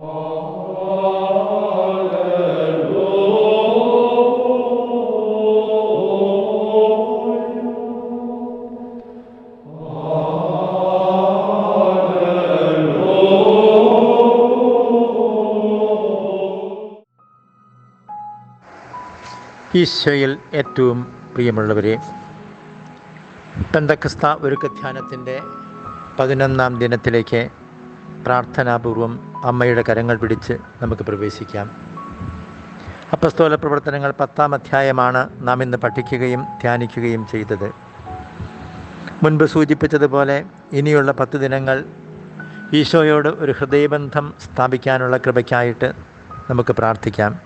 ഈശോയിൽ ഏറ്റവും പ്രിയമുള്ളവരെ പെന്തക്കസ്ത ഒരുക്കധ്യാനത്തിന്റെ പതിനൊന്നാം ദിനത്തിലേക്ക് പ്രാർത്ഥനാപൂർവം അമ്മയുടെ കരങ്ങൾ പിടിച്ച് നമുക്ക് പ്രവേശിക്കാം. അപ്പസ്തോല പ്രവർത്തനങ്ങൾ പത്താം അധ്യായമാണ് നാം ഇന്ന് പഠിക്കുകയും ധ്യാനിക്കുകയും ചെയ്തത്. മുൻപ് സൂചിപ്പിച്ചതുപോലെ ഇനിയുള്ള പത്ത് ദിനങ്ങൾ ഈശോയോട് ഒരു ഹൃദയബന്ധം സ്ഥാപിക്കാനുള്ള കൃപയ്ക്കായിട്ട് നമുക്ക് പ്രാർത്ഥിക്കാം.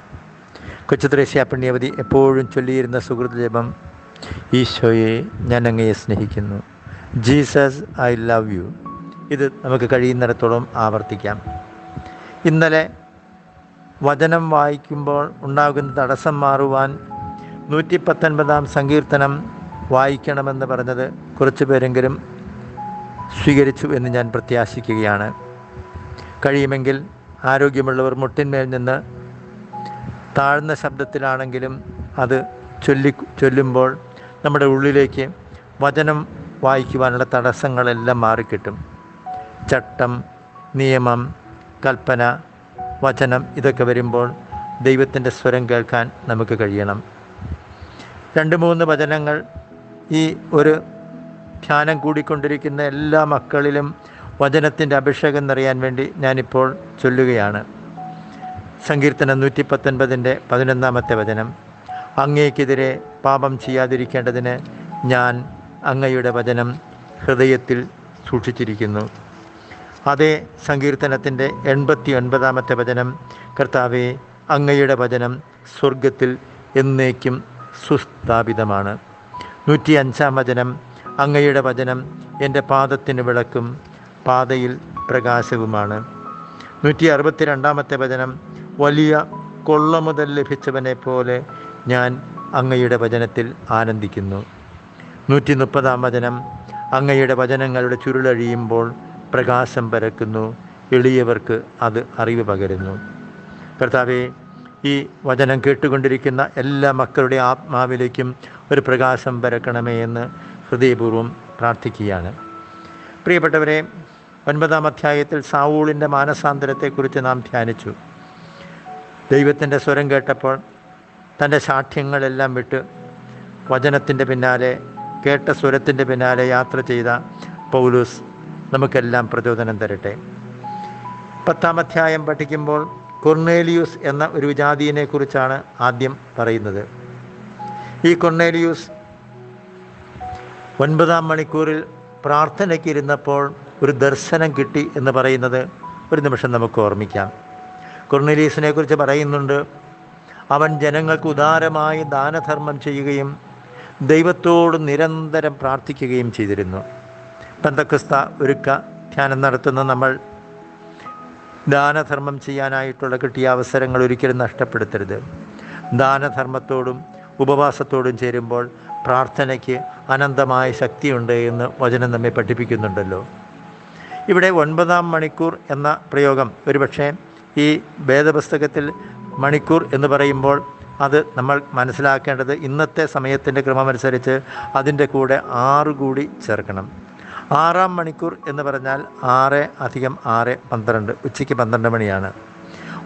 കൊച്ചുത്രേശ്യ പുണ്യവതി എപ്പോഴും ചൊല്ലിയിരുന്ന സുഹൃത്ത് ജപം ഈശോയെ ഞാൻ അങ്ങയെ സ്നേഹിക്കുന്നു. Jesus I love you. ഇത് നമുക്ക് കഴിയുന്നിടത്തോളം ആവർത്തിക്കാം. ഇന്നലെ വചനം വായിക്കുമ്പോൾ ഉണ്ടാകുന്ന തടസ്സം മാറുവാൻ നൂറ്റി പത്തൊൻപതാം സങ്കീർത്തനം വായിക്കണമെന്ന് പറഞ്ഞത് കുറച്ച് പേരെങ്കിലും സ്വീകരിച്ചു എന്ന് ഞാൻ പ്രത്യാശിക്കുകയാണ്. കഴിയുമെങ്കിൽ ആരോഗ്യമുള്ളവർ മുട്ടിന്മേൽ നിന്ന് താഴ്ന്ന ശബ്ദത്തിലാണെങ്കിലും അത് ചൊല്ലി ചൊല്ലുമ്പോൾ നമ്മുടെ ഉള്ളിലേക്ക് വചനം വായിക്കുവാനുള്ള തടസ്സങ്ങളെല്ലാം മാറിക്കിട്ടും. ചട്ടം നിയമം കൽപ്പന വചനം ഇതൊക്കെ വരുമ്പോൾ ദൈവത്തിന്റെ സ്വരം കേൾക്കാൻ നമുക്ക് കഴിയണം. രണ്ട് മൂന്ന് വചനങ്ങൾ ഈ ഒരു ധ്യാനം കൂടിക്കൊണ്ടിരിക്കുന്ന എല്ലാ മക്കളിലും വചനത്തിന്റെ അഭിഷേകം നിറയാൻ വേണ്ടി ഞാനിപ്പോൾ ചൊല്ലുകയാണ്. സങ്കീർത്തനം നൂറ്റി പത്തൊൻപതിന്റെ പതിനൊന്നാമത്തെ വചനം. അങ്ങേക്കെതിരെ പാപം ചെയ്യാതിരിക്കേണ്ടതിന് ഞാൻ അങ്ങയുടെ വചനം ഹൃദയത്തിൽ സൂക്ഷിച്ചിരിക്കുന്നു. അതേ സങ്കീർത്തനത്തിന്റെ എൺപത്തി ഒൻപതാമത്തെ വചനം കർത്താവെ അങ്ങയുടെ വചനം സ്വർഗത്തിൽ എന്നേക്കും സുസ്ഥാപിതമാണ്. നൂറ്റി അഞ്ചാം വചനം അങ്ങയുടെ വചനം എന്റെ പാദത്തിന് വിളക്കും പാതയിൽ പ്രകാശവുമാണ്. നൂറ്റി അറുപത്തി രണ്ടാമത്തെ വചനം വലിയ കൊള്ള മുതൽ ലഭിച്ചവനെ പോലെ ഞാൻ അങ്ങയുടെ വചനത്തിൽ ആനന്ദിക്കുന്നു. നൂറ്റി മുപ്പതാം വചനം അങ്ങയുടെ വചനങ്ങളുടെ ചുരുളഴിയുമ്പോൾ പ്രകാശം പരക്കുന്നു. എളിയവർക്ക് അത് അറിവ് പകരുന്നു. കർത്താവെ ഈ വചനം കേട്ടുകൊണ്ടിരിക്കുന്ന എല്ലാ മക്കളുടെ ആത്മാവിലേക്കും ഒരു പ്രകാശം പരക്കണമേ എന്ന് ഹൃദയപൂർവം പ്രാർത്ഥിക്കുകയാണ്. പ്രിയപ്പെട്ടവരെ ഒൻപതാം അധ്യായത്തിൽ സാവൂളിന്റെ മാനസാന്തരത്തെക്കുറിച്ച് നാം ധ്യാനിച്ചു. ദൈവത്തിന്റെ സ്വരം കേട്ടപ്പോൾ തന്റെ സാഠ്യങ്ങളെല്ലാം വിട്ട് വചനത്തിന്റെ പിന്നാലെ കേട്ട സ്വരത്തിന്റെ പിന്നാലെ യാത്ര ചെയ്ത പൗലൂസ് നമുക്കെല്ലാം പ്രചോദനം തരട്ടെ. പത്താം അധ്യായം പഠിക്കുമ്പോൾ കൊർണേലിയൂസ് എന്ന ഒരു ജാതിയെ കുറിച്ചാണ് ആദ്യം പറയുന്നത്. ഈ കൊർണേലിയൂസ് ഒൻപതാം മണിക്കൂറിൽ പ്രാർത്ഥനയ്ക്കിരുന്നപ്പോൾ ഒരു ദർശനം കിട്ടി എന്ന് പറയുന്നത് ഒരു നിമിഷം നമുക്ക് ഓർമ്മിക്കാം. കൊർണലീസിനെ കുറിച്ച് പറയുന്നുണ്ട് അവൻ ജനങ്ങൾക്ക് ഉദാരമായി ദാനധർമ്മം ചെയ്യുകയും ദൈവത്തോട് നിരന്തരം പ്രാർത്ഥിക്കുകയും ചെയ്തിരുന്നു. പെന്തക്രിസ്ത ഒരുക്ക ധ്യാനം നടത്തുന്ന നമ്മൾ ദാനധർമ്മം ചെയ്യാനായിട്ടുള്ള കിട്ടിയ അവസരങ്ങൾ ഒരിക്കലും നഷ്ടപ്പെടുത്തരുത്. ദാനധർമ്മത്തോടും ഉപവാസത്തോടും ചേരുമ്പോൾ പ്രാർത്ഥനയ്ക്ക് അനന്തമായ ശക്തിയുണ്ട് എന്ന് വചനം നമ്മെ പഠിപ്പിക്കുന്നുണ്ടല്ലോ. ഇവിടെ ഒൻപതാം മണിക്കൂർ എന്ന പ്രയോഗം ഒരുപക്ഷെ ഈ വേദപുസ്തകത്തിൽ മണിക്കൂർ എന്ന് പറയുമ്പോൾ അത് നമ്മൾ മനസ്സിലാക്കേണ്ടത് ഇന്നത്തെ സമയത്തിന്റെ ക്രമമനുസരിച്ച് അതിന്റെ കൂടെ ആറ് കൂടി ചേർക്കണം. ആറാം മണിക്കൂർ എന്ന് പറഞ്ഞാൽ ആറ് അധികം ആറ് പന്ത്രണ്ട് ഉച്ചയ്ക്ക് പന്ത്രണ്ട് മണിയാണ്.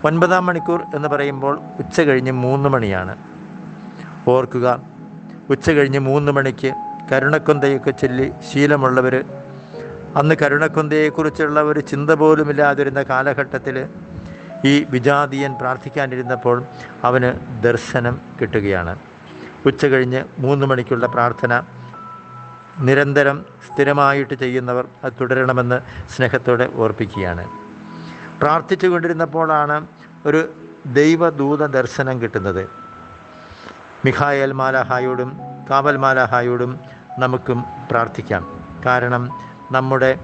ഒൻപതാം മണിക്കൂർ എന്ന് പറയുമ്പോൾ ഉച്ച കഴിഞ്ഞ് മൂന്ന് മണിയാണ്. ഓർക്കുക ഉച്ച കഴിഞ്ഞ് മൂന്ന് മണിക്ക് കരുണക്കൊന്തയൊക്കെ ചൊല്ലി ശീലമുള്ളവർ അന്ന് കരുണക്കൊന്തയെക്കുറിച്ചുള്ള ഒരു ചിന്ത പോലുമില്ലാതിരുന്ന കാലഘട്ടത്തിൽ ഈ വിജാതീയൻ പ്രാർത്ഥിക്കാനിരുന്നപ്പോൾ അവന് ദർശനം കിട്ടുകയാണ്. ഉച്ച കഴിഞ്ഞ് മൂന്ന് മണിക്കുള്ള പ്രാർത്ഥന നിരന്തരം സ്ഥിരമായിട്ട് ചെയ്യുന്നവർ അത് തുടരണമെന്ന് സ്നേഹത്തോടെ ഓർപ്പിക്കുകയാണ്. പ്രാർത്ഥിച്ചു കൊണ്ടിരുന്നപ്പോഴാണ് ഒരു ദൈവദൂത ദർശനം കിട്ടുന്നത്. മിഖായൽ മാലാഹായോടും കാവൽ മാലാഹായോടും നമുക്കും പ്രാർത്ഥിക്കാം. കാരണം നമ്മുടെ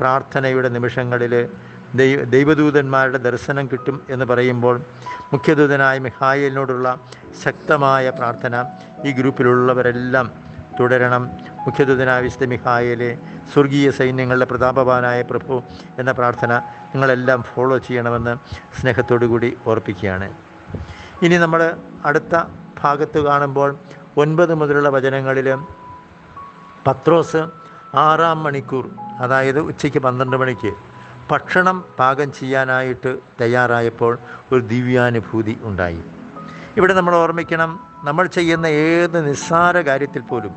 പ്രാർത്ഥനയുടെ നിമിഷങ്ങളിൽ ദൈവ ദൈവദൂതന്മാരുടെ ദർശനം കിട്ടും എന്ന് പറയുമ്പോൾ മുഖ്യദൂതനായ മിഹായലിനോടുള്ള ശക്തമായ പ്രാർത്ഥന ഈ ഗ്രൂപ്പിലുള്ളവരെല്ലാം തുടരണം. മുഖ്യദൂതനായ വിശുദ്ധ സ്വർഗീയ സൈന്യങ്ങളുടെ പ്രതാപവാനായ പ്രഭു എന്ന പ്രാർത്ഥന നിങ്ങളെല്ലാം ഫോളോ ചെയ്യണമെന്ന് സ്നേഹത്തോടു കൂടി ഓർപ്പിക്കുകയാണ്. ഇനി നമ്മൾ അടുത്ത ഭാഗത്ത് കാണുമ്പോൾ ഒൻപത് മുതലുള്ള വചനങ്ങളിൽ പത്രോസ് ആറാം മണിക്കൂർ അതായത് ഉച്ചയ്ക്ക് പന്ത്രണ്ട് മണിക്ക് ഭക്ഷണം പാകം ചെയ്യാനായിട്ട് തയ്യാറായപ്പോൾ ഒരു ദിവ്യാനുഭൂതി ഉണ്ടായി. ഇവിടെ നമ്മൾ ഓർമ്മിക്കണം നമ്മൾ ചെയ്യുന്ന ഏത് നിസ്സാര കാര്യത്തിൽ പോലും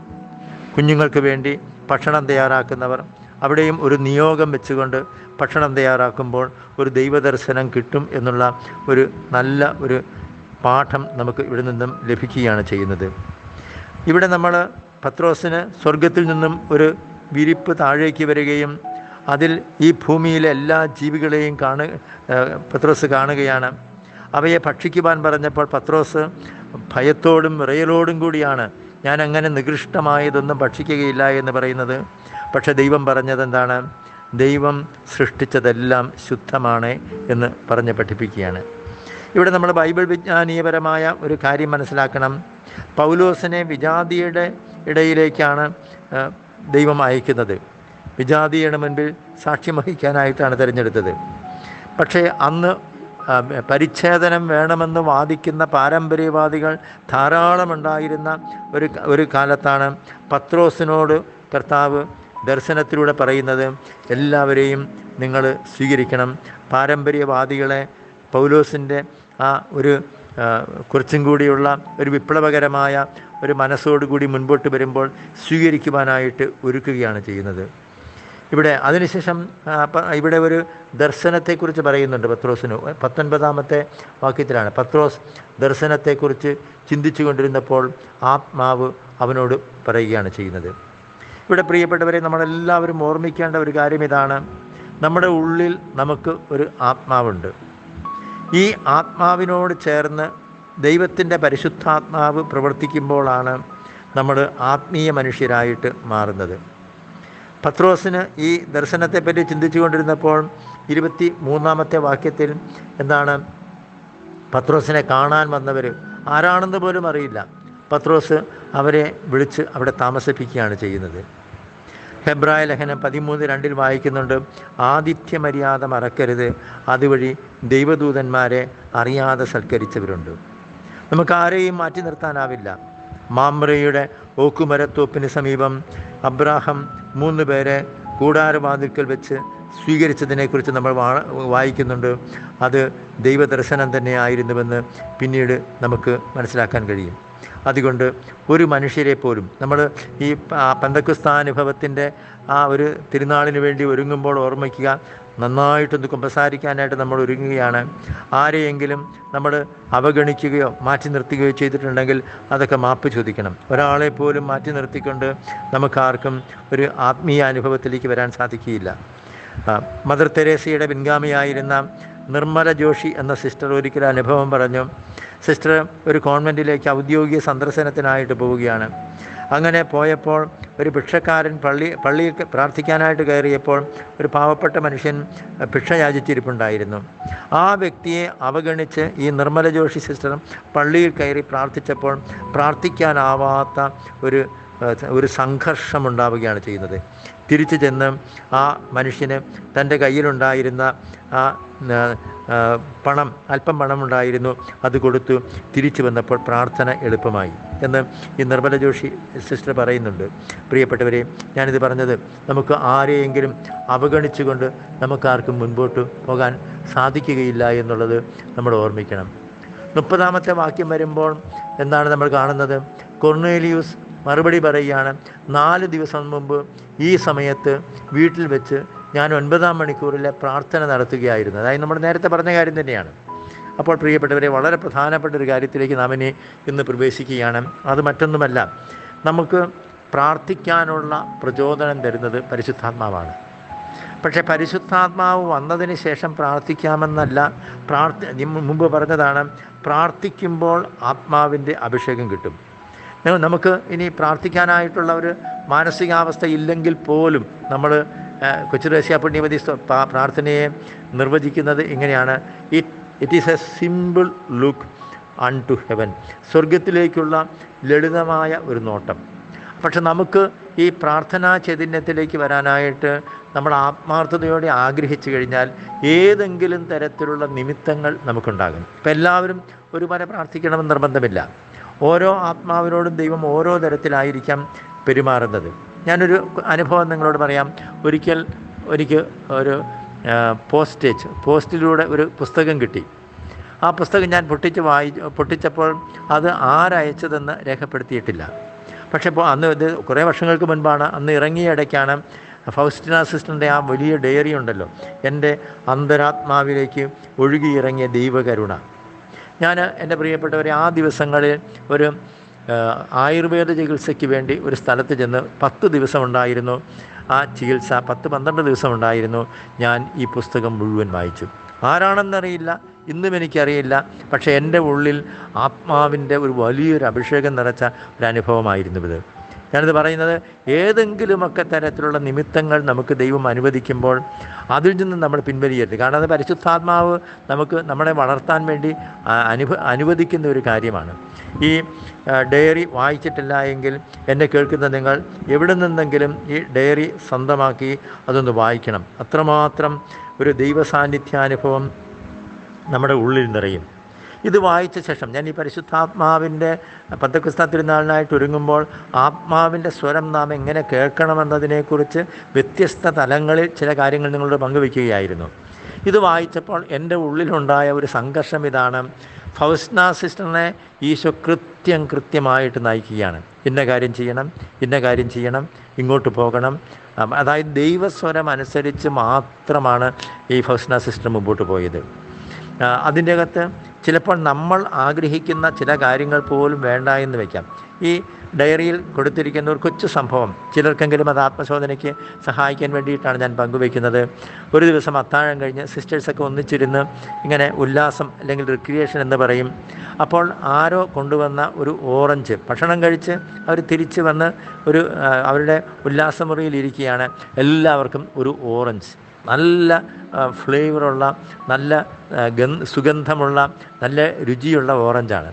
കുഞ്ഞുങ്ങൾക്ക് വേണ്ടി ഭക്ഷണം തയ്യാറാക്കുന്നവർ അവിടെയും ഒരു നിയോഗം വെച്ചുകൊണ്ട് ഭക്ഷണം തയ്യാറാക്കുമ്പോൾ ഒരു ദൈവദർശനം കിട്ടും എന്നുള്ള ഒരു നല്ല ഒരു പാഠം നമുക്ക് ഇവിടെ നിന്നും ലഭിക്കുകയാണ് ചെയ്യുന്നത്. ഇവിടെ നമ്മൾ പത്രോസിന് സ്വർഗത്തിൽ നിന്നും ഒരു വിരിപ്പ് താഴേക്ക് വരികയും അതിൽ ഈ ഭൂമിയിലെ എല്ലാ ജീവികളെയും കാണു പത്രോസ് കാണുകയാണ്. അവയെ ഭക്ഷിക്കുവാൻ പറഞ്ഞപ്പോൾ പത്രോസ് ഭയത്തോടും വിറയലോടും കൂടിയാണ് ഞാൻ അങ്ങനെ നികൃഷ്ടമായതൊന്നും ഭക്ഷിക്കുകയില്ല എന്ന് പറയുന്നത്. പക്ഷെ ദൈവം പറഞ്ഞത് എന്താണ്? ദൈവം സൃഷ്ടിച്ചതെല്ലാം ശുദ്ധമാണ് എന്ന് പറഞ്ഞ് പഠിപ്പിക്കുകയാണ്. ഇവിടെ നമ്മൾ ബൈബിൾ വിജ്ഞാനീയപരമായ ഒരു കാര്യം മനസ്സിലാക്കണം. പൗലോസിനെ വിജാതിയുടെ ഇടയിലേക്കാണ് ദൈവം അയക്കുന്നത്. വിജാതിയുടെ മുൻപിൽ സാക്ഷ്യം വഹിക്കാനായിട്ടാണ് തിരഞ്ഞെടുത്തത്. പക്ഷേ അന്ന് പരിച്ഛേദനം വേണമെന്ന് വാദിക്കുന്ന പാരമ്പര്യവാദികൾ ധാരാളമുണ്ടായിരുന്ന ഒരു ഒരു കാലത്താണ് പത്രോസിനോട് കർത്താവ് ദർശനത്തിലൂടെ പറയുന്നത് എല്ലാവരെയും നിങ്ങൾ സ്വീകരിക്കണം. പാരമ്പര്യവാദികളെ പൗലോസിന്റെ ആ ഒരു കുറച്ചും കൂടിയുള്ള ഒരു വിപ്ലവകരമായ ഒരു മനസ്സോടുകൂടി മുൻപോട്ട് വരുമ്പോൾ സ്വീകരിക്കുവാനായിട്ട് ഒരുക്കുകയാണ് ചെയ്യുന്നത്. ഇവിടെ അതിനുശേഷം ഇവിടെ ഒരു ദർശനത്തെക്കുറിച്ച് പറയുന്നുണ്ട് പത്രോസിന്. പത്തൊൻപതാമത്തെ വാക്യത്തിലാണ്. പത്രോസ് ദർശനത്തെക്കുറിച്ച് ചിന്തിച്ചു കൊണ്ടിരുന്നപ്പോൾ ആത്മാവ് അവനോട് പറയുകയാണ് ചെയ്യുന്നത്. ഇവിടെ പ്രിയപ്പെട്ടവരെ നമ്മളെല്ലാവരും ഓർമ്മിക്കേണ്ട ഒരു കാര്യം ഇതാണ്. നമ്മുടെ ഉള്ളിൽ നമുക്ക് ഒരു ആത്മാവുണ്ട്. ഈ ആത്മാവിനോട് ചേർന്ന് ദൈവത്തിന്റെ പരിശുദ്ധാത്മാവ് പ്രവർത്തിക്കുമ്പോഴാണ് നമ്മൾ ആത്മീയ മനുഷ്യരായിട്ട് മാറുന്നത്. പത്രോസിന് ഈ ദർശനത്തെപ്പറ്റി ചിന്തിച്ചു കൊണ്ടിരുന്നപ്പോൾ ഇരുപത്തി മൂന്നാമത്തെ വാക്യത്തിൽ എന്താണ്? പത്രോസിനെ കാണാൻ വന്നവർ ആരാണെന്ന് പോലും അറിയില്ല. പത്രോസ് അവരെ വിളിച്ച് അവിടെ താമസിപ്പിക്കുകയാണ് ചെയ്യുന്നത്. ഹെബ്രായ ലേഖനം പതിമൂന്ന് രണ്ടിൽ വായിക്കുന്നുണ്ട് ആതിഥ്യ മര്യാദ മറക്കരുത് അതുവഴി ദൈവദൂതന്മാരെ അറിയാതെ സൽക്കരിച്ചവരുണ്ട്. നമുക്ക് ആരെയും മാറ്റി നിർത്താനാവില്ല. മാമ്രയുടെ ഓക്കുമരത്തോപ്പിന് സമീപം അബ്രാഹം മൂന്ന് പേരെ കൂടാരവാതിൽക്കൽ വെച്ച് സ്വീകരിച്ചതിനെക്കുറിച്ച് നമ്മൾ വായിക്കുന്നുണ്ട്. അത് ദൈവദർശനം തന്നെ ആയിരുന്നുവെന്ന് പിന്നീട് നമുക്ക് മനസ്സിലാക്കാൻ കഴിയും. അതുകൊണ്ട് ഒരു മനുഷ്യരെ പോലും നമ്മൾ ഈ പന്തക്കുസ്ഥാനുഭവത്തിന്റെ ആ ഒരു തിരുനാളിന് വേണ്ടി ഒരുങ്ങുമ്പോൾ ഓർമ്മിക്കുക നന്നായിട്ടൊന്ന് കുമ്പസാരിക്കാനായിട്ട് നമ്മൾ ഒരുങ്ങുകയാണ്. ആരെയെങ്കിലും നമ്മൾ അവഗണിക്കുകയോ മാറ്റി നിർത്തുകയോ ചെയ്തിട്ടുണ്ടെങ്കിൽ അതൊക്കെ മാപ്പ് ചോദിക്കണം. ഒരാളെ പോലും മാറ്റി നിർത്തിക്കൊണ്ട് നമുക്കാർക്കും ഒരു ആത്മീയ അനുഭവത്തിലേക്ക് വരാൻ സാധിക്കുകയില്ല. മദർ തെരേസയുടെ പിൻഗാമിയായിരുന്ന നിർമ്മല ജോഷി എന്ന സിസ്റ്റർ ഒരിക്കൽ അനുഭവം പറഞ്ഞു സിസ്റ്റർ ഒരു കോൺവെന്റിലേക്ക് ഔദ്യോഗിക സന്ദർശനത്തിനായിട്ട് പോവുകയാണ്. അങ്ങനെ പോയപ്പോൾ ഒരു ഭിക്ഷക്കാരൻ പള്ളി പള്ളിയിൽ പ്രാർത്ഥിക്കാനായിട്ട് കയറിയപ്പോൾ ഒരു പാവപ്പെട്ട മനുഷ്യൻ ഭിക്ഷ യാചിച്ചിരിപ്പുണ്ടായിരുന്നു ആ വ്യക്തിയെ അവഗണിച്ച് ഈ നിർമ്മല ജോഷി സിസ്റ്റർ പള്ളിയിൽ കയറി പ്രാർത്ഥിച്ചപ്പോൾ പ്രാർത്ഥിക്കാനാവാത്ത ഒരു ഒരു സംഘർഷം ഉണ്ടാവുകയാണ് ചെയ്യുന്നത്. തിരിച്ചു ചെന്ന് ആ മനുഷ്യന് തന്റെ കയ്യിലുണ്ടായിരുന്ന ആ പണം അല്പം പണം ഉണ്ടായിരുന്നു അത് കൊടുത്തു. തിരിച്ചു വന്നപ്പോൾ പ്രാർത്ഥന എളുപ്പമായി എന്ന് ഈ നിർമ്മല ജോഷി സിസ്റ്റർ പറയുന്നുണ്ട്. പ്രിയപ്പെട്ടവരെ ഞാനിത് പറഞ്ഞത് നമുക്ക് ആരെയെങ്കിലും അവഗണിച്ചുകൊണ്ട് നമുക്കാർക്കും മുൻപോട്ട് പോകാൻ സാധിക്കുകയില്ല എന്നുള്ളത് നമ്മൾ ഓർമ്മിക്കണം. മുപ്പതാമത്തെ വാക്യം വരുമ്പോൾ എന്താണ് നമ്മൾ കാണുന്നത്? കൊർണേലിയൂസ് മറുപടി പറയുകയാണ് നാല് ദിവസം മുമ്പ് ഈ സമയത്ത് വീട്ടിൽ വെച്ച് ഞാൻ ഒൻപതാം മണിക്കൂറിലെ പ്രാർത്ഥന നടത്തുകയായിരുന്നു. അതായത് നമ്മൾ നേരത്തെ പറഞ്ഞ കാര്യം തന്നെയാണ്. അപ്പോൾ പ്രിയപ്പെട്ടവരെ വളരെ പ്രധാനപ്പെട്ട ഒരു കാര്യത്തിലേക്ക് നാം ഇനി ഇന്ന് പ്രവേശിക്കുകയാണ്. അത് മറ്റൊന്നുമല്ല നമുക്ക് പ്രാർത്ഥിക്കാനുള്ള പ്രചോദനം തരുന്നത് പരിശുദ്ധാത്മാവാണ്. പക്ഷേ പരിശുദ്ധാത്മാവ് വന്നതിന് ശേഷം പ്രാർത്ഥിക്കാമെന്നല്ല പ്രാർത്ഥി മുമ്പ് പറഞ്ഞതാണ് പ്രാർത്ഥിക്കുമ്പോൾ ആത്മാവിന്റെ അഭിഷേകം കിട്ടും. നമുക്ക് ഇനി പ്രാർത്ഥിക്കാനായിട്ടുള്ള ഒരു മാനസികാവസ്ഥ ഇല്ലെങ്കിൽ പോലും നമ്മൾ കൊച്ചുരേശ്യ പ്രാ- പ്രാർത്ഥനയെ നിർവചിക്കുന്നത് ഇങ്ങനെയാണ്. It it is a simple look unto heaven സ്വർഗത്തിലേക്കുള്ള ലളിതമായ ഒരു നോട്ടം. പക്ഷെ നമുക്ക് ഈ പ്രാർത്ഥനാ ചൈതന്യത്തിലേക്ക് വരാനായിട്ട് നമ്മൾ ആത്മാർത്ഥതയോടെ ആഗ്രഹിച്ചു കഴിഞ്ഞാൽ ഏതെങ്കിലും തരത്തിലുള്ള നിമിത്തങ്ങൾ നമുക്കുണ്ടാകും. ഇപ്പം എല്ലാവരും ഒരുപോലെ പ്രാർത്ഥിക്കണമെന്ന് നിർബന്ധമില്ല. ഓരോ ആത്മാവിനോടും ദൈവം ഓരോ തരത്തിലായിരിക്കാം പെരുമാറുന്നത്. ഞാനൊരു അനുഭവം നിങ്ങളോട് പറയാം. ഒരിക്കൽ എനിക്ക് ഒരു പോസ്റ്റേജ് പോസ്റ്റിലൂടെ ഒരു പുസ്തകം കിട്ടി. ആ പുസ്തകം ഞാൻ പൊട്ടിച്ച് വായി പൊട്ടിച്ചപ്പോൾ അത് ആരയച്ചതെന്ന് രേഖപ്പെടുത്തിയിട്ടില്ല. പക്ഷേ ഇപ്പോൾ അന്ന് ഇത് കുറേ വർഷങ്ങൾക്ക് മുൻപാണ്. അന്ന് ഇറങ്ങിയ ഇടയ്ക്കാണ് ഫൗസ്റ്റിന സിസ്റ്ററിന്റെ ആ വലിയ ഡയറി ഉണ്ടല്ലോ. എന്റെ അന്തരാത്മാവിലേക്ക് ഒഴുകിയിറങ്ങിയ ദൈവകരുണ. ഞാൻ എന്റെ പ്രിയപ്പെട്ടവരെ ആ ദിവസങ്ങളിൽ ഒരു ആയുർവേദ ചികിത്സയ്ക്ക് വേണ്ടി ഒരു സ്ഥലത്ത് ചെന്ന് പത്ത് ദിവസം ഉണ്ടായിരുന്നു ആ ചികിത്സ പത്ത് പന്ത്രണ്ട് ദിവസം ഉണ്ടായിരുന്നു ഞാൻ ഈ പുസ്തകം മുഴുവൻ വായിച്ചു. ആരാണെന്നറിയില്ല ഇന്നും എനിക്കറിയില്ല. പക്ഷേ എന്റെ ഉള്ളിൽ ആത്മാവിന്റെ ഒരു വലിയൊരു അഭിഷേകം നിറച്ച ഒരു അനുഭവമായിരുന്നു ഇത്. ഞാനിത് പറയുന്നത് ഏതെങ്കിലുമൊക്കെ തരത്തിലുള്ള നിമിത്തങ്ങൾ നമുക്ക് ദൈവം അനുവദിക്കുമ്പോൾ അതിൽ നിന്ന് നമ്മൾ പിൻവലിയരുത്. കാരണം അത് പരിശുദ്ധാത്മാവ് നമുക്ക് നമ്മളെ വളർത്താൻ വേണ്ടി അനുഭ അനുവദിക്കുന്ന ഒരു കാര്യമാണ്. ഈ ഡയറി വായിച്ചിട്ടില്ല എങ്കിൽ എന്നെ കേൾക്കുന്ന നിങ്ങൾ എവിടെ നിന്നെങ്കിലും ഈ ഡയറി സ്വന്തമാക്കി അതൊന്ന് വായിക്കണം. അത്രമാത്രം ഒരു ദൈവ സാന്നിധ്യാനുഭവം നമ്മുടെ ഉള്ളിൽ നിറയും. ഇത് വായിച്ച ശേഷം ഞാൻ ഈ പരിശുദ്ധാത്മാവിന്റെ പന്തക്രിസ്ത തിരുനാളിനായിട്ട് ഒരുങ്ങുമ്പോൾ ആത്മാവിന്റെ സ്വരം നാം എങ്ങനെ കേൾക്കണമെന്നതിനെക്കുറിച്ച് വ്യത്യസ്ത തലങ്ങളിൽ ചില കാര്യങ്ങൾ നിങ്ങളോട് പങ്കുവയ്ക്കുകയായിരുന്നു. ഇത് വായിച്ചപ്പോൾ എന്റെ ഉള്ളിലുണ്ടായ ഒരു സംഘർഷം ഇതാണ്. ഫൗസ്ന സിസ്റ്ററിനെ ഈശോ കൃത്യം കൃത്യമായിട്ട് നയിക്കുകയാണ്. ഇന്ന കാര്യം ചെയ്യണം ഇന്ന കാര്യം ചെയ്യണം ഇങ്ങോട്ട് പോകണം. അതായത് ദൈവസ്വരം അനുസരിച്ച് മാത്രമാണ് ഈ ഫൗസ്ന സിസ്റ്റർ മുമ്പോട്ട് പോയത്. അതിന്റെ അകത്ത് ചിലപ്പോൾ നമ്മൾ ആഗ്രഹിക്കുന്ന ചില കാര്യങ്ങൾ പോലും വേണ്ട എന്ന് വയ്ക്കാം. ഈ ഡയറിയിൽ കൊടുത്തിരിക്കുന്ന ഒരു കൊച്ചു സംഭവം ചിലർക്കെങ്കിലും അത് ആത്മശോധനയ്ക്ക് സഹായിക്കാൻ വേണ്ടിയിട്ടാണ് ഞാൻ പങ്കുവയ്ക്കുന്നത്. ഒരു ദിവസം അത്താഴം കഴിഞ്ഞ് സിസ്റ്റേഴ്സൊക്കെ ഒന്നിച്ചിരുന്ന് ഇങ്ങനെ ഉല്ലാസം അല്ലെങ്കിൽ റിക്രിയേഷൻ എന്ന് പറയും. അപ്പോൾ ആരോ കൊണ്ടുവന്ന ഒരു ഓറഞ്ച് ഭക്ഷണം കഴിച്ച് അവർ തിരിച്ച് വന്ന് ഒരു അവരുടെ ഉല്ലാസമുറിയിൽ ഇരിക്കുകയാണ്. എല്ലാവർക്കും ഒരു ഓറഞ്ച്. നല്ല ഫ്ലേവറുള്ള നല്ല ഗന്ധ സുഗന്ധമുള്ള നല്ല രുചിയുള്ള ഓറഞ്ചാണ്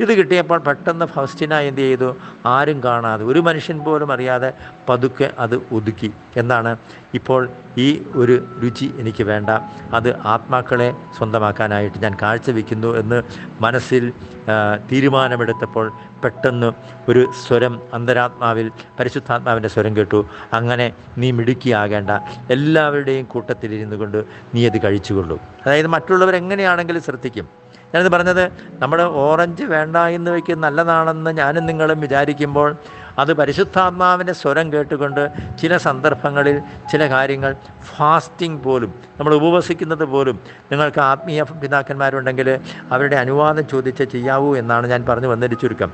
ഇത് കിട്ടിയപ്പോൾ പെട്ടെന്ന് ഫസ്റ്റിന എന്ത് ചെയ്തു? ആരും കാണാതെ ഒരു മനുഷ്യൻ പോലും അറിയാതെ പതുക്കെ അത് ഒതുക്കി. എന്നാണ് ഇപ്പോൾ ഈ ഒരു രുചി എനിക്ക് വേണ്ട. അത് ആത്മാക്കളെ സ്വന്തമാക്കാനായിട്ട് ഞാൻ കാഴ്ചവെക്കുന്നു എന്ന് മനസ്സിൽ തീരുമാനമെടുത്തപ്പോൾ പെട്ടെന്ന് ഒരു സ്വരം അന്തരാത്മാവിൽ പരിശുദ്ധാത്മാവിന്റെ സ്വരം കേട്ടു. അങ്ങനെ നീ മിടുക്കിയാകേണ്ട. എല്ലാവരുടെയും കൂട്ടത്തിലിരുന്നു കൊണ്ട് നീ അത് കഴിച്ചുകൊള്ളൂ. അതായത് മറ്റുള്ളവർ എങ്ങനെയാണെങ്കിലും ശ്രദ്ധിക്കും. ഞാനിത് പറഞ്ഞത് നമ്മൾ ഓറഞ്ച് വേണ്ട എന്ന് വയ്ക്കും നല്ലതാണെന്ന് ഞാനും നിങ്ങളും വിചാരിക്കുമ്പോൾ അത് പരിശുദ്ധാത്മാവിന്റെ സ്വരം കേട്ടുകൊണ്ട് ചില സന്ദർഭങ്ങളിൽ ചില കാര്യങ്ങൾ ഫാസ്റ്റിംഗ് പോലും നമ്മൾ ഉപവസിക്കുന്നത് പോലും നിങ്ങൾക്ക് ആത്മീയ പിതാക്കന്മാരുണ്ടെങ്കിൽ അവരുടെ അനുവാദം ചോദിച്ച് ചെയ്യാവൂ എന്നാണ് ഞാൻ പറഞ്ഞു വന്നൊരു ചുരുക്കം.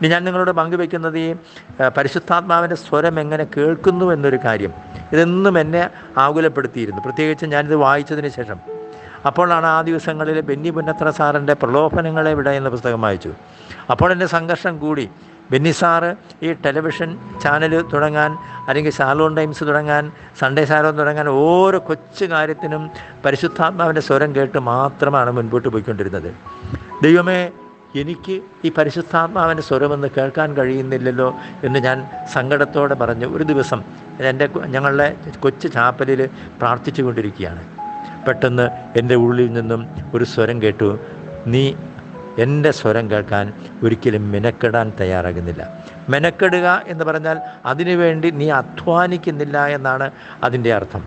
ഇനി ഞാൻ നിങ്ങളോട് പങ്കുവെക്കുന്നത് ഈ പരിശുദ്ധാത്മാവിന്റെ സ്വരം എങ്ങനെ കേൾക്കുന്നു എന്നൊരു കാര്യം. ഇതെന്നും എന്നെ ആകുലപ്പെടുത്തിയിരുന്നു. പ്രത്യേകിച്ച് ഞാനിത് വായിച്ചതിന് ശേഷം. അപ്പോഴാണ് ആ ദിവസങ്ങളിൽ ബെന്നി പുന്നത്ര സാറിന്റെ പ്രലോഭനങ്ങളെ വിട എന്ന പുസ്തകം വായിച്ചു. അപ്പോൾ എന്റെ സംഘർഷം കൂടി. ബെന്നി സാറ് ഈ ടെലിവിഷൻ ചാനൽ തുടങ്ങാൻ അല്ലെങ്കിൽ ഷാലോൺ ടൈംസ് തുടങ്ങാൻ സൺഡേ ഷാലോൺ തുടങ്ങാൻ ഓരോ കൊച്ചു കാര്യത്തിനും പരിശുദ്ധാത്മാവിന്റെ സ്വരം കേട്ട് മാത്രമാണ് മുൻപോട്ട് പോയിക്കൊണ്ടിരുന്നത്. ദൈവമേ എനിക്ക് ഈ പരിശുദ്ധാത്മാവിന്റെ സ്വരമൊന്ന് കേൾക്കാൻ കഴിയുന്നില്ലല്ലോ എന്ന് ഞാൻ സങ്കടത്തോടെ പറഞ്ഞു. ഒരു ദിവസം എന്റെ ഞങ്ങളുടെ കൊച്ചു ചാപ്പലിൽ പ്രാർത്ഥിച്ചു കൊണ്ടിരിക്കുകയാണ് പെട്ടെന്ന് എന്റെ ഉള്ളിൽ നിന്നും ഒരു സ്വരം കേട്ടു. നീ എന്റെ സ്വരം കേൾക്കാൻ ഒരിക്കലും മെനക്കെടാൻ തയ്യാറാകുന്നില്ല. മെനക്കെടുക എന്ന് പറഞ്ഞാൽ അതിനുവേണ്ടി നീ അധ്വാനിക്കുന്നില്ല എന്നാണ് അതിന്റെ അർത്ഥം.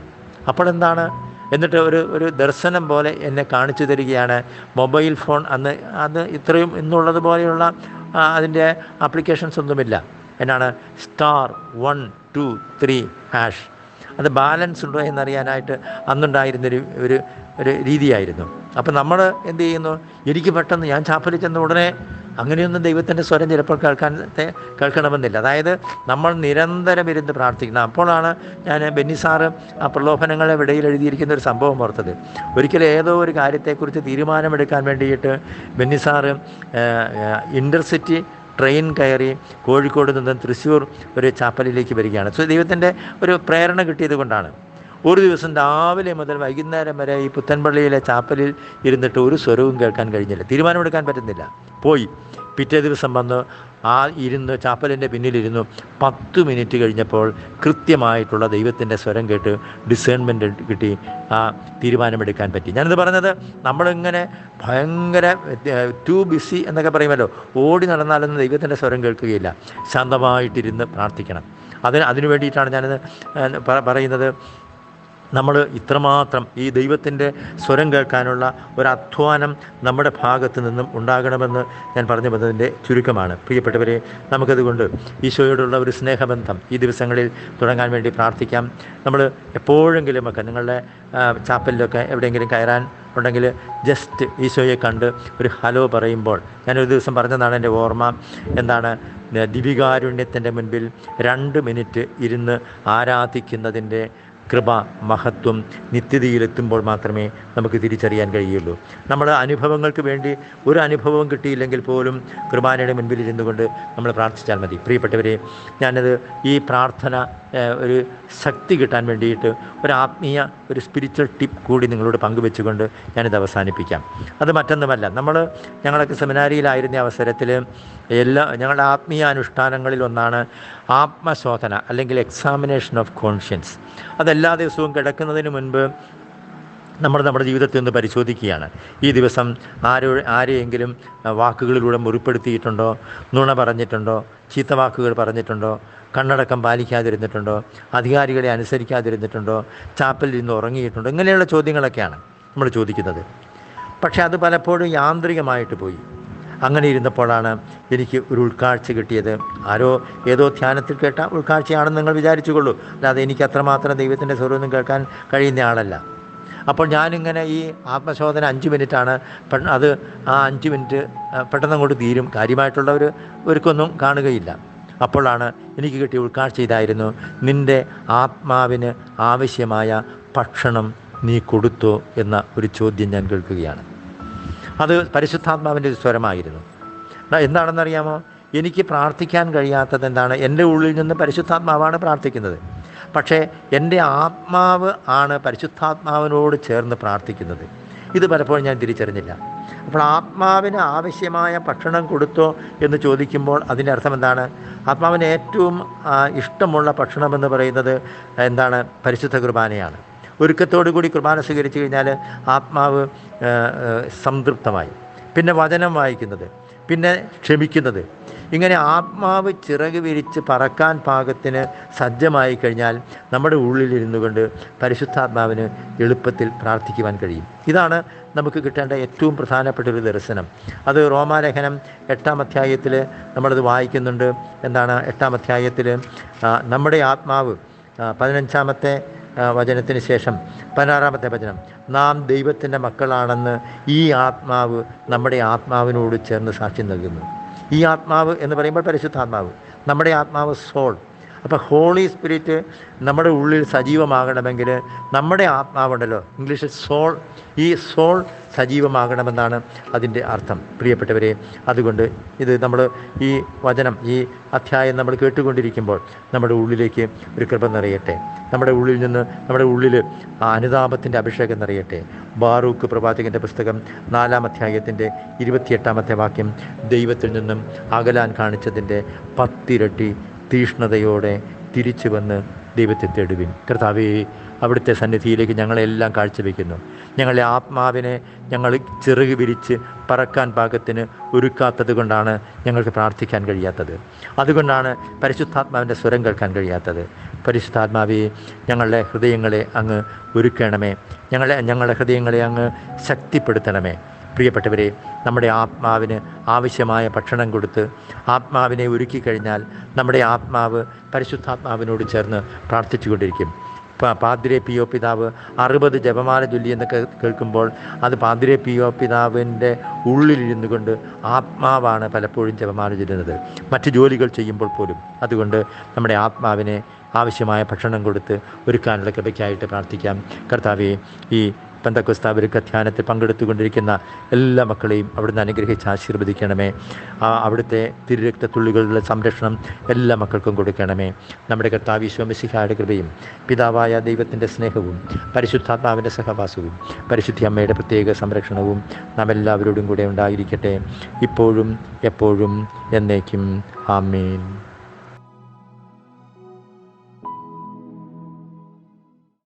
അപ്പോഴെന്താണ് എന്നിട്ട് ഒരു ഒരു ദർശനം പോലെ എന്നെ കാണിച്ചു തരികയാണ്. മൊബൈൽ ഫോൺ അന്ന് അത് ഇത്രയും ഇന്നുള്ളത് പോലെയുള്ള അതിന്റെ ആപ്ലിക്കേഷൻസ് ഒന്നുമില്ല. എന്നാണ് star one two three hash അത് ബാലൻസ് ഉണ്ടോ എന്നറിയാനായിട്ട് അന്നുണ്ടായിരുന്നൊരു ഒരു ഒരു രീതിയായിരുന്നു. അപ്പം നമ്മൾ എന്ത് ചെയ്യുന്നു? എനിക്ക് പെട്ടെന്ന് ഞാൻ ചാപ്പലിൽ ചെന്ന ഉടനെ അങ്ങനെയൊന്നും ദൈവത്തിന്റെ സ്വരം ചിലപ്പോൾ കേൾക്കാൻ കേൾക്കണമെന്നില്ല. അതായത് നമ്മൾ നിരന്തരം ഇരുന്ന് പ്രാർത്ഥിക്കണം അപ്പോഴാണ് ഞാൻ ബെന്നി സാറ് ആ പ്രലോഭനങ്ങളെ വിടയിൽ എഴുതിയിരിക്കുന്ന ഒരു സംഭവം ഓർത്തത്. ഒരിക്കലും ഏതോ ഒരു കാര്യത്തെക്കുറിച്ച് തീരുമാനമെടുക്കാൻ വേണ്ടിയിട്ട് ബെന്നി സാറ് ഇന്റർസിറ്റി ട്രെയിൻ കയറി കോഴിക്കോട് നിന്ന് തൃശ്ശൂർ ഒരു ചാപ്പലിലേക്ക് വരികയാണ്. സോ ദൈവത്തിന്റെ ഒരു പ്രേരണ കിട്ടിയത് കൊണ്ടാണ്. ഒരു ദിവസം രാവിലെ മുതൽ വൈകുന്നേരം വരെ ഈ പുത്തൻപള്ളിയിലെ ചാപ്പലിൽ ഇരുന്നിട്ട് ഒരു സ്വരവും കേൾക്കാൻ കഴിഞ്ഞില്ല. തീരുമാനമെടുക്കാൻ പറ്റുന്നില്ല. പോയി. പിറ്റേ ദിവസം വന്ന് ആ ഇരുന്ന് ചാപ്പലിന്റെ പിന്നിലിരുന്നു. പത്ത് മിനിറ്റ് കഴിഞ്ഞപ്പോൾ കൃത്യമായിട്ടുള്ള ദൈവത്തിന്റെ സ്വരം കേട്ട് ഡിസേൺമെന്റ് കിട്ടി. ആ തീരുമാനമെടുക്കാൻ പറ്റി. ഞാനിത് പറഞ്ഞത് നമ്മളിങ്ങനെ ഭയങ്കര ടു ബിസി എന്നൊക്കെ പറയുമല്ലോ. ഓടി നടന്നാലൊന്നും ദൈവത്തിന്റെ സ്വരം കേൾക്കുകയില്ല. ശാന്തമായിട്ടിരുന്ന് പ്രാർത്ഥിക്കണം. അതിന് അതിനു വേണ്ടിയിട്ടാണ് ഞാനിത് പറയുന്നത്. നമ്മൾ ഇത്രമാത്രം ഈ ദൈവത്തിന്റെ സ്വരം കേൾക്കാനുള്ള ഒരു അധ്വാനം നമ്മുടെ ഭാഗത്ത് നിന്നും ഉണ്ടാകണമെന്ന് ഞാൻ പറഞ്ഞു വന്നതിന്റെ ചുരുക്കമാണ്. പ്രിയപ്പെട്ടവരെ നമുക്കതുകൊണ്ട് ഈശോയോടുള്ള ഒരു സ്നേഹബന്ധം ഈ ദിവസങ്ങളിൽ തുടങ്ങാൻ വേണ്ടി പ്രാർത്ഥിക്കാം. നമ്മൾ എപ്പോഴെങ്കിലുമൊക്കെ നിങ്ങളുടെ ചാപ്പലിലൊക്കെ എവിടെയെങ്കിലും കയറാൻ ഉണ്ടെങ്കിൽ ജസ്റ്റ് ഈശോയെ കണ്ട് ഒരു ഹലോ പറയുമ്പോൾ ഞാനൊരു ദിവസം പറഞ്ഞതാണ് എന്റെ ഓർമ്മ. എന്താണ്? ദിവികാരുണ്യത്തിന്റെ മുൻപിൽ രണ്ട് മിനിറ്റ് ഇരുന്ന് ആരാധിക്കുന്നതിന്റെ കൃപ മഹത്വം നിത്യതയിലെത്തുമ്പോൾ മാത്രമേ നമുക്ക് തിരിച്ചറിയാൻ കഴിയുള്ളൂ. നമ്മുടെ അനുഭവങ്ങൾക്ക് വേണ്ടി ഒരു അനുഭവം കിട്ടിയില്ലെങ്കിൽ പോലും കുർബാനയുടെ മുൻപിൽ ഇരുന്നു കൊണ്ട് നമ്മൾ പ്രാർത്ഥിച്ചാൽ മതി. പ്രിയപ്പെട്ടവരെ ഞാനത് ഈ പ്രാർത്ഥന ഒരു ശക്തി കിട്ടാൻ വേണ്ടിയിട്ട് ഒരു ആത്മീയ ഒരു സ്പിരിച്വൽ ടിപ്പ് കൂടി നിങ്ങളോട് പങ്കുവെച്ചുകൊണ്ട് ഞാനിത് അവസാനിപ്പിക്കാം. അത് മറ്റൊന്നുമല്ല നമ്മൾ ഞങ്ങളൊക്കെ സെമിനാരിയിലായിരുന്ന അവസരത്തിൽ എല്ലാ ഞങ്ങളുടെ ആത്മീയ അനുഷ്ഠാനങ്ങളിൽ ഒന്നാണ് ആത്മശോധന അല്ലെങ്കിൽ എക്സാമിനേഷൻ ഓഫ് കോൺഷ്യൻസ് അതെല്ലാ ദിവസവും കിടക്കുന്നതിന് മുൻപ് നമ്മൾ നമ്മുടെ ജീവിതത്തിൽ നിന്ന് പരിശോധിക്കുകയാണ്. ഈ ദിവസം ആരോ ആരെയെങ്കിലും വാക്കുകളിലൂടെ മുറിപ്പെടുത്തിയിട്ടുണ്ടോ? നുണ പറഞ്ഞിട്ടുണ്ടോ? ചീത്ത വാക്കുകൾ പറഞ്ഞിട്ടുണ്ടോ? കണ്ണടക്കം പാലിക്കാതിരുന്നിട്ടുണ്ടോ? അധികാരികളെ അനുസരിക്കാതിരുന്നിട്ടുണ്ടോ? ചാപ്പലിൽ നിന്ന് ഉറങ്ങിയിട്ടുണ്ടോ? ഇങ്ങനെയുള്ള ചോദ്യങ്ങളൊക്കെയാണ് നമ്മൾ ചോദിക്കുന്നത്. പക്ഷേ അത് പലപ്പോഴും യാന്ത്രികമായിട്ട് പോയി. അങ്ങനെ ഇരുന്നപ്പോഴാണ് എനിക്ക് ഒരു ഉൾക്കാഴ്ച കിട്ടിയത്. ആരോ ഏതോ ധ്യാനത്തിൽ കേട്ട ഉൾക്കാഴ്ചയാണെന്ന് നിങ്ങൾ വിചാരിച്ചുകൊള്ളൂ. അല്ലാതെ എനിക്ക് അത്രമാത്രം ദൈവത്തിന്റെ സ്വരമൊന്നും കേൾക്കാൻ കഴിയുന്ന ആളല്ല. അപ്പോൾ ഞാനിങ്ങനെ ഈ ആത്മശോധന അഞ്ച് മിനിറ്റാണ്. അത് ആ അഞ്ച് മിനിറ്റ് പെട്ടെന്ന് അങ്ങോട്ട് തീരും. കാര്യമായിട്ടുള്ള ഒരു ഒരുക്കൊന്നും കാണുകയില്ല. അപ്പോഴാണ് എനിക്ക് കിട്ടിയ ഉൾക്കാഴ്ച ഇതായിരുന്നു. നിന്റെ ആത്മാവിന് ആവശ്യമായ ഭക്ഷണം നീ കൊടുത്തോ എന്ന ഒരു ചോദ്യം ഞാൻ കേൾക്കുകയാണ്. അത് പരിശുദ്ധാത്മാവിന്റെ ഒരു സ്വരമായിരുന്നു. എന്താണെന്നറിയാമോ? എനിക്ക് പ്രാർത്ഥിക്കാൻ കഴിയാത്തത് എന്താണ്? എന്റെ ഉള്ളിൽ നിന്ന് പരിശുദ്ധാത്മാവാണ് പ്രാർത്ഥിക്കുന്നത്. പക്ഷേ എന്റെ ആത്മാവ് ആണ് പരിശുദ്ധാത്മാവിനോട് ചേർന്ന് പ്രാർത്ഥിക്കുന്നത്. ഇത് പലപ്പോഴും ഞാൻ തിരിച്ചറിഞ്ഞില്ല. അപ്പോൾ ആത്മാവിന് ആവശ്യമായ ഭക്ഷണം കൊടുത്തോ എന്ന് ചോദിക്കുമ്പോൾ അതിന്റെ അർത്ഥം എന്താണ്? ആത്മാവിന് ഏറ്റവും ഇഷ്ടമുള്ള ഭക്ഷണമെന്ന് പറയുന്നത് എന്താണ്? പരിശുദ്ധ കുർബാനയാണ്. കൂടി കുർബാന സ്വീകരിച്ചു കഴിഞ്ഞാൽ ആത്മാവ് സംതൃപ്തമായി. പിന്നെ വചനം വായിക്കുന്നത് പിന്നെ ക്ഷമിക്കുന്നത്. ഇങ്ങനെ ആത്മാവ് ചിറക് വിരിച്ച് പറക്കാൻ പാകത്തിന് സജ്ജമായി കഴിഞ്ഞാൽ നമ്മുടെ ഉള്ളിലിരുന്നു കൊണ്ട് പരിശുദ്ധാത്മാവിന് എളുപ്പത്തിൽ പ്രാർത്ഥിക്കുവാൻ കഴിയും. ഇതാണ് നമുക്ക് കിട്ടേണ്ട ഏറ്റവും പ്രധാനപ്പെട്ട ഒരു ദർശനം. അത് റോമാലേഖനം എട്ടാം അധ്യായത്തിൽ നമ്മളത് വായിക്കുന്നുണ്ട്. എന്താണ് എട്ടാം അധ്യായത്തിൽ നമ്മുടെ ആത്മാവ് പതിനഞ്ചാമത്തെ വചനത്തിന് ശേഷം പതിനാറാമത്തെ വചനം നാം ദൈവത്തിന്റെ മക്കളാണെന്ന് ഈ ആത്മാവ് നമ്മുടെ ആത്മാവിനോട് ചേർന്ന് സാക്ഷ്യം നൽകുന്നു. ഈ ആത്മാവ് എന്ന് പറയുമ്പോൾ പരിശുദ്ധാത്മാവ്. നമ്മുടെ ആത്മാവ് സോൾ. അപ്പോൾ ഹോളി സ്പിരിറ്റ് നമ്മുടെ ഉള്ളിൽ സജീവമാകണമെങ്കിൽ നമ്മുടെ ആത്മാവുണ്ടല്ലോ. ഇംഗ്ലീഷിൽ സോൾ ഈ സോൾ സജീവമാകണമെന്നാണ് അതിന്റെ അർത്ഥം. പ്രിയപ്പെട്ടവരെ അതുകൊണ്ട് ഇത് നമ്മൾ ഈ വചനം ഈ അധ്യായം നമ്മൾ കേട്ടുകൊണ്ടിരിക്കുമ്പോൾ നമ്മുടെ ഉള്ളിലേക്ക് ഒരു കൃപ നിറയട്ടെ. നമ്മുടെ ഉള്ളിൽ നിന്ന് നമ്മുടെ ഉള്ളിൽ ആ അനുതാപത്തിന്റെ അഭിഷേകം നിറയട്ടെ. ബാറൂക്ക് പ്രവാചകന്റെ പുസ്തകം നാലാം അധ്യായത്തിന്റെ ഇരുപത്തിയെട്ടാമത്തെ വാക്യം ദൈവത്തിൽ നിന്നും അകലാൻ കാണിച്ചതിന്റെ പത്തിരട്ടി തീഷ്ണതയോടെ തിരിച്ചു വന്ന് ദൈവത്തെ തേടുവിൻ. കർത്താവേ അവിടുത്തെ സന്നിധിയിലേക്ക് ഞങ്ങളെല്ലാം കാഴ്ചവെക്കുന്നു. ഞങ്ങളുടെ ആത്മാവിനെ ഞങ്ങൾ ചിറക് വിരിച്ച് പറക്കാൻ പാകത്തിന് ഒരുക്കാത്തത് കൊണ്ടാണ് ഞങ്ങൾക്ക് പ്രാർത്ഥിക്കാൻ കഴിയാത്തത്. അതുകൊണ്ടാണ് പരിശുദ്ധാത്മാവിന്റെ സ്വരം കേൾക്കാൻ കഴിയാത്തത്. പരിശുദ്ധാത്മാവെ ഞങ്ങളുടെ ഹൃദയങ്ങളെ അങ്ങ് ഒരുക്കണമേ. ഞങ്ങളെ ഞങ്ങളുടെ ഹൃദയങ്ങളെ അങ്ങ് ശക്തിപ്പെടുത്തണമേ. പ്രിയപ്പെട്ടവരെ നമ്മുടെ ആത്മാവിന് ആവശ്യമായ ഭക്ഷണം കൊടുത്ത് ആത്മാവിനെ ഒരുക്കി കഴിഞ്ഞാൽ നമ്മുടെ ആത്മാവ് പരിശുദ്ധാത്മാവിനോട് ചേർന്ന് പ്രാർത്ഥിച്ചുകൊണ്ടിരിക്കും. പാതിരെ പി ഒ പിതാവ് അറുപത് ജപമാല ചൊല്ലി എന്നൊക്കെ കേൾക്കുമ്പോൾ അത് പാതിരെ പി ഒ പിതാവിന്റെ ഉള്ളിലിരുന്നു കൊണ്ട് ആത്മാവാണ് പലപ്പോഴും ജപമാല ചൊല്ലുന്നത്. മറ്റ് ജോലികൾ ചെയ്യുമ്പോൾ പോലും അതുകൊണ്ട് നമ്മുടെ ആത്മാവിനെ ആവശ്യമായ ഭക്ഷണം കൊടുത്ത് ഒരുക്കാനുള്ള കൃപയ്ക്കായിട്ട് പ്രാർത്ഥിക്കാം. കർത്താവെ ഈ പെന്തക്കൊസ്താവർക്ക് ധ്യാനത്തിൽ പങ്കെടുത്തുകൊണ്ടിരിക്കുന്ന എല്ലാ മക്കളെയും അവിടുന്ന് അനുഗ്രഹിച്ച് ആശീർവദിക്കണമേ. ആ അവിടുത്തെ തിരുരക്തത്തുള്ളികളുടെ സംരക്ഷണം എല്ലാ മക്കൾക്കും കൊടുക്കണമേ. നമ്മുടെ കർത്താവ് ഈശോമിശിഹായുടെ കൃപയും പിതാവായ ദൈവത്തിന്റെ സ്നേഹവും പരിശുദ്ധാത്മാവിന്റെ സഹവാസവും പരിശുദ്ധി അമ്മയുടെ പ്രത്യേക സംരക്ഷണവും നാം എല്ലാവരോടും കൂടെ ഉണ്ടായിരിക്കട്ടെ. ഇപ്പോഴും എപ്പോഴും എന്നേക്കും. ആമേൻ.